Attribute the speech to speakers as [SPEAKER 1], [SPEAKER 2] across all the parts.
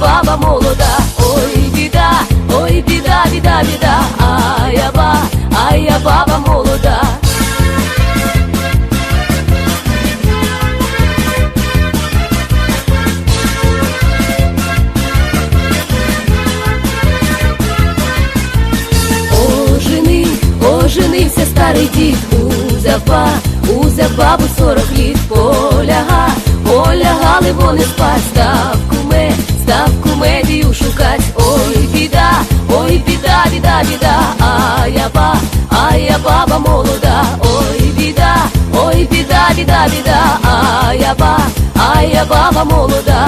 [SPEAKER 1] баба молода, ой біда, ой біда, біда, біда, а я ба, а я баба молода. Ожени, оженився старий дід, узяв ба, узяв бабу сорок літ, поляга, Полягали вони спать, став куме, став кумедію шукать, ой біда, ой біда, біда, біда, а я ба, а я баба молода, ой біда, ой біда, біда, біда, а я ба, а я баба молода.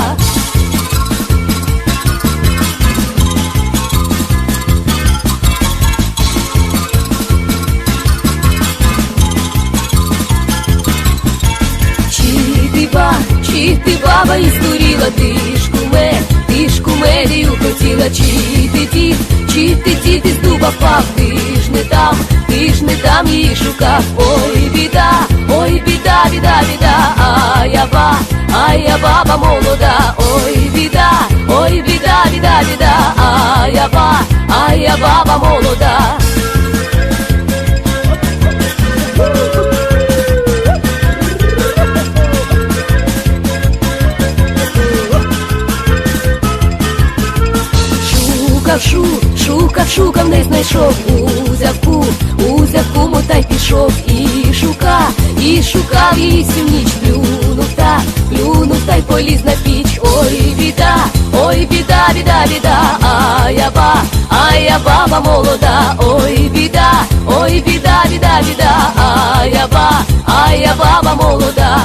[SPEAKER 1] Чи ти баба і здуріла, ти ж куме, ти ж кумедію хотіла, чи ти дід, чи ти дід із дуба впав, ти ж не там, ти ж не там її шукав, ой біда, ой біда, біда, біда, а я ба, а я баба молода, ой біда, ой біда, біда, біда, а я ба, а я баба молода. Шукав, шу, шукав, шукав, не знайшов, узяв ку, узяв куму та й пішов, і шукав, і шукав її всю ніч, плюнув та, плюнув та й поліз на піч, ой біда, ой біда, біда, біда, а я ба, а я баба молода, ой біда, ой біда, біда, біда, а я ба, а я баба молода.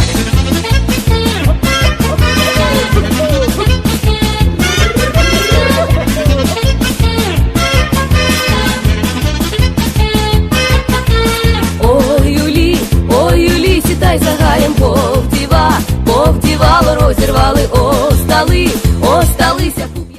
[SPEAKER 1] Повдіва,